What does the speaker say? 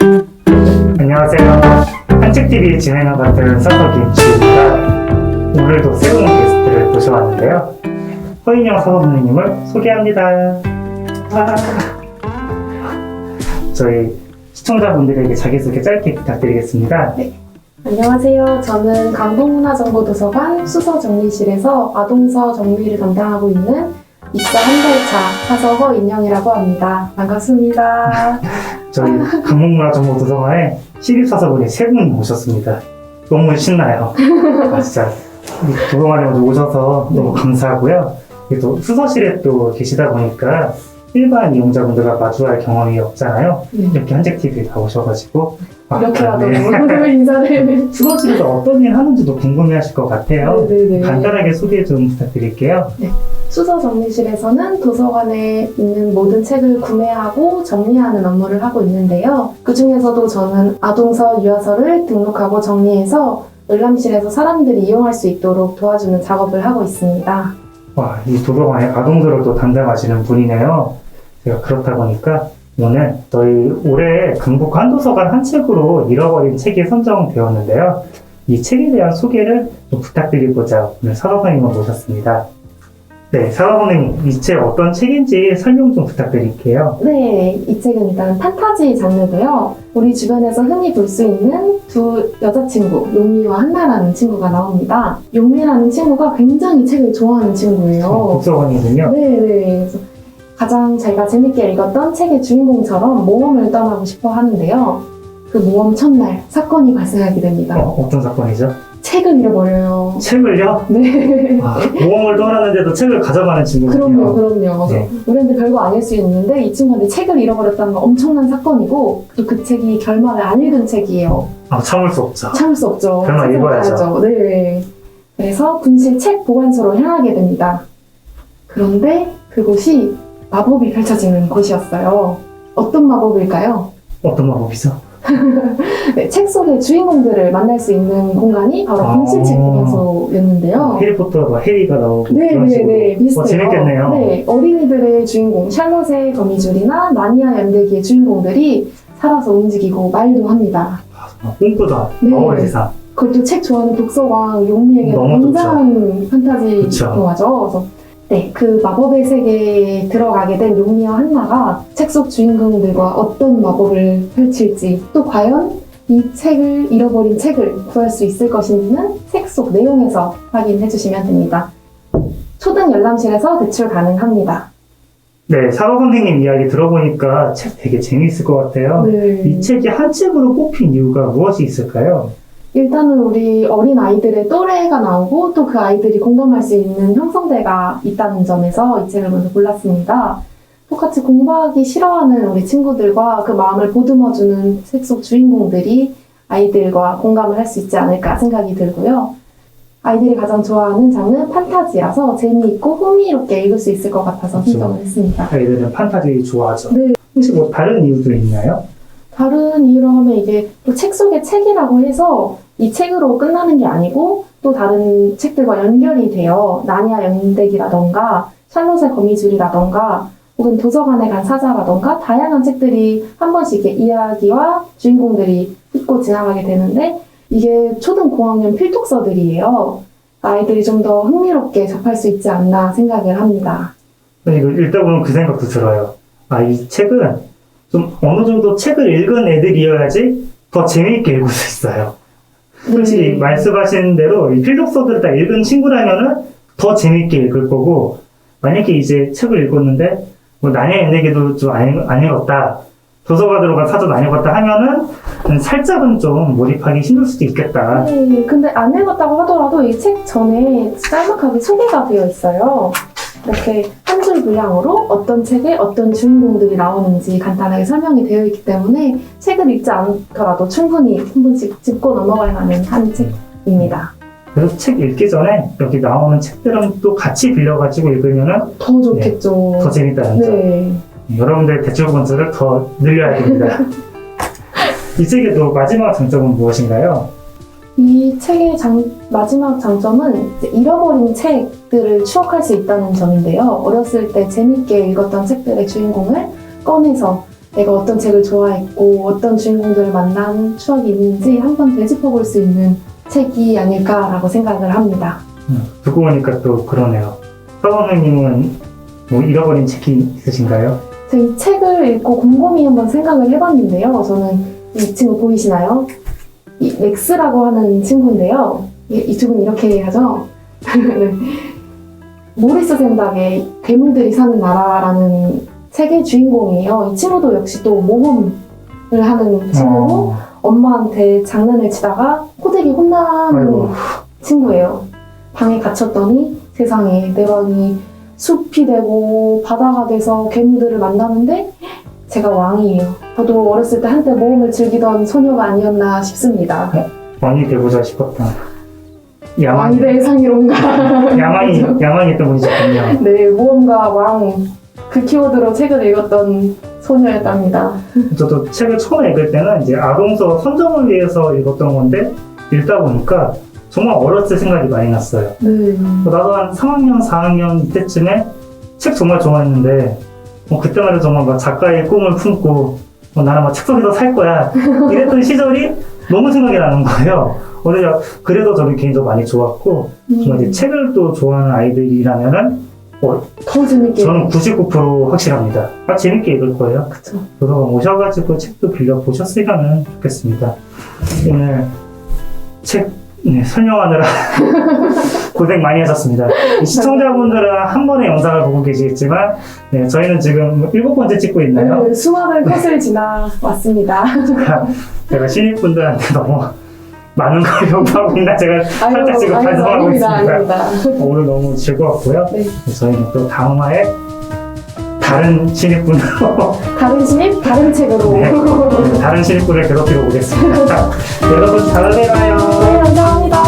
안녕하세요. 한책TV 진행을 맡은 서석 김치입니다. 오늘도 새로운 게스트를 모셔왔는데요. 허인영 사범님을 소개합니다. 와. 저희 시청자분들에게 자기소개 짧게 부탁드리겠습니다. 안녕하세요. 저는 강동문화정보도서관 수서 정리실에서 아동서 정리를 담당하고 있는 입사 한 달차 사서허 인영이라고 합니다. 반갑습니다. 저희 강목문화정보도서관에 신입사서분이 세분 모셨습니다. 너무 신나요. 아, 진짜 이 도서관에 오셔서 너무 감사하고요. 이게 또 수서실에 또 계시다 보니까 일반 이용자분들과 마주할 경험이 없잖아요. 네. 이렇게 한책TV에 다 오셔가지고 아, 이렇게라도 네. 오늘 인사를. 수서실에서 어떤 일 하는지도 궁금해하실 것 같아요. 네 네 네. 간단하게 소개 좀 부탁드릴게요. 수서 정리실에서는 도서관에 있는 모든 책을 구매하고 정리하는 업무를 하고 있는데요. 그 중에서도 저는 아동서, 유아서를 등록하고 정리해서 열람실에서 사람들이 이용할 수 있도록 도와주는 작업을 하고 있습니다. 와, 이 도서관에 아동들을 또 담당하시는 분이네요. 제가 그렇다 보니까 오늘 저희 올해 강북 한도서관 한 책으로 잃어버린 책이 선정되었는데요. 이 책에 대한 소개를 좀 부탁드리고자 오늘 사과선생님을 모셨습니다. 네, 사과선생님, 이책 어떤 책인지 설명 좀 부탁드릴게요. 네, 이 책은 일단 판타지 장르고요. 우리 주변에서 흔히 볼 수 있는 두 여자친구, 용미와 한나라는 친구가 나옵니다. 용미라는 친구가 굉장히 책을 좋아하는 어, 친구예요. 독서관이군요. 네, 네. 그래서 가장 자기가 재밌게 읽었던 책의 주인공처럼 모험을 떠나고 싶어 하는데요. 그 모험 첫날 사건이 발생하게 됩니다. 어, 어떤 사건이죠? 책을 잃어버려요. 책을요? 네. 아, 모험을 떠나는데도 책을 가져가는 친구군요. 그럼요, 그럼요. 네. 우리한테 별거 아닐 수 있는데 이 친구한테 책을 잃어버렸다는 건 엄청난 사건이고 또 그 책이 결말을 안 읽은 책이에요. 아, 참을 수 없죠. 참을 수 없죠. 결말 책을 읽어야죠. 봐야죠. 네. 그래서 분실 책 보관소로 향하게 됩니다. 그런데 그곳이 마법이 펼쳐지는 곳이었어요. 어떤 마법일까요? 어떤 마법이죠? 네, 책 속의 주인공들을 만날 수 있는 공간이 바로 아. 분실 책 보관소였는데요. 해리포터가 해리가 나오고 네, 그런 네, 식으로. 네, 비슷해요. 어, 재밌겠네요. 네, 어린이들의 주인공 샬롯의 거미줄이나 나니아 연대기의 주인공들이 살아서 움직이고 말도 합니다. 아, 꿈꾸다 네. 마법의 세상 그것도 책 좋아하는 독서왕 용미에게 너무 좋죠. 굉장한 판타지 그쵸. 영화죠. 그래서 네, 그 마법의 세계에 들어가게 된 용미와 한나가 책 속 주인공들과 어떤 마법을 펼칠지 또 과연 이 책을 잃어버린 책을 구할 수 있을 것인지는 책 속 내용에서 확인해 주시면 됩니다. 초등 열람실에서 대출 가능합니다. 네 사과 선생님 이야기 들어보니까 책 되게 재미있을 것 같아요 네. 이 책이 한 책으로 뽑힌 이유가 무엇이 있을까요? 일단은 우리 어린 아이들의 또래가 나오고 또 그 아이들이 공감할 수 있는 형성대가 있다는 점에서 이 책을 먼저 골랐습니다. 똑같이 공부하기 싫어하는 우리 친구들과 그 마음을 보듬어주는 책 속 주인공들이 아이들과 공감을 할 수 있지 않을까 생각이 들고요. 아이들이 가장 좋아하는 장르는 판타지라서 재미있고 흥미롭게 읽을 수 있을 것 같아서 그렇죠. 선정을 했습니다. 아이들은 판타지 좋아하죠 네. 혹시 뭐 다른 이유도 있나요? 다른 이유로 하면 이게 또 책 속의 책이라고 해서 이 책으로 끝나는 게 아니고 또 다른 책들과 연결이 돼요. 나니아 연대기라던가 샬롯의 거미줄이라던가 혹은 도서관에 간 사자라던가 다양한 책들이 한 번씩 이야기와 주인공들이 훑고 지나가게 되는데 이게 초등 고학년 필독서들이에요. 아이들이 좀 더 흥미롭게 접할 수 있지 않나 생각을 합니다. 근데 이거 읽다 보면 그 생각도 들어요 아 이 책은 좀 어느 정도 책을 읽은 애들이어야지 더 재미있게 읽을 수 있어요 솔직히 네. 말씀하신 대로 이 필독서들을 다 읽은 친구라면은 더 재밌게 읽을 거고 만약에 이제 책을 읽었는데 뭐 나의 연예계도 좀안 안 읽었다 도서가 들어간 사전 안 읽었다 하면은 살짝은 좀 몰입하기 힘들 수도 있겠다 네, 근데 안 읽었다고 하더라도 이 책 전에 짤막하게 소개가 되어 있어요. 이렇게 한 줄 분량으로 어떤 책에 어떤 주인공들이 나오는지 간단하게 설명이 되어 있기 때문에 책을 읽지 않더라도 충분히 한 번씩 짚고 넘어갈 만한 한 책입니다. 그래서 책 읽기 전에 여기 나오는 책들은 또 같이 빌려가지고 읽으면은 더 좋겠죠. 더 재밌다는 점 네. 여러분들 대출 번수를 더 늘려야 됩니다 이 책의 또 마지막 장점은 무엇인가요? 이 책의 장- 마지막 장점은 잃어버린 책 들을 추억할 수 있다는 점인데요. 어렸을 때 재밌게 읽었던 책들의 주인공을 꺼내서 내가 어떤 책을 좋아했고 어떤 주인공들을 만난 추억이 있는지 한번 되짚어 볼 수 있는 책이 아닐까라고 생각을 합니다. 음, 듣고 보니까 또 그러네요. 서원우님은 뭐 잃어버린 책이 있으신가요? 제가 이 책을 읽고 곰곰이 한번 생각을 해봤는데요. 저는 이 친구 보이시나요? 이 렉스라고 하는 친구인데요. 이, 이 친구는 이렇게 하죠. 네. 모리스 샌닥의 괴물들이 사는 나라라는 책의 주인공이에요. 이 친구도 역시 또 모험을 하는 친구고 어, 엄마한테 장난을 치다가 호되게 혼나는 아이고. 친구예요. 방에 갇혔더니 세상에 내 방이 숲이 되고 바다가 돼서 괴물들을 만나는데 제가 왕이에요. 저도 어렸을 때 한때 모험을 즐기던 소녀가 아니었나 싶습니다. 왕이 되고자 싶었다. 왕이 야망이, 될 상이론가. 야망이, 야망이 있던 분이셨군요. 네, 모험가 왕 그 키워드로 책을 읽었던 소녀였답니다. 저도 책을 처음 읽을 때는 이제 아동서 선정을 위해서 읽었던 건데 읽다 보니까 정말 어렸을 생각이 많이 났어요. 네. 나도 한 3학년, 4학년 이때쯤에 책 정말 좋아했는데 뭐 해도 정말 막 작가의 꿈을 품고 뭐 나는 막 책 속에서 살 거야 이랬던 시절이 너무 생각이 나는 거예요. 그래서 그래도 저는 개인적으로 많이 좋았고 정말 이제 책을 또 좋아하는 아이들이라면은 더 재밌게. 저는 99% 확실합니다. 아 재밌게 읽을 거예요. 그쵸. 도서관 오셔가지고 책도 빌려 보셨으면 좋겠습니다. 오늘 책 네, 설명하느라 고생 많이 하셨습니다. 이 시청자분들은 한 번의 영상을 보고 계시겠지만 네, 저희는 지금 일곱 번째 찍고 있나요? 네, 수많은 컷을 지나 왔습니다. 제가 신입분들한테 너무 많은 걸 요구하고 있나 제가 살짝 지금 아유, 반성하고 아닙니다, 있습니다. 아닙니다. 오늘 너무 즐거웠고요. 네. 저희는 또 다음 화에 다른 신입분으로 다른 신입, 다른 책으로. 네. 다른 신입분을 괴롭히고 오겠습니다. 여러분 다음에 봐요.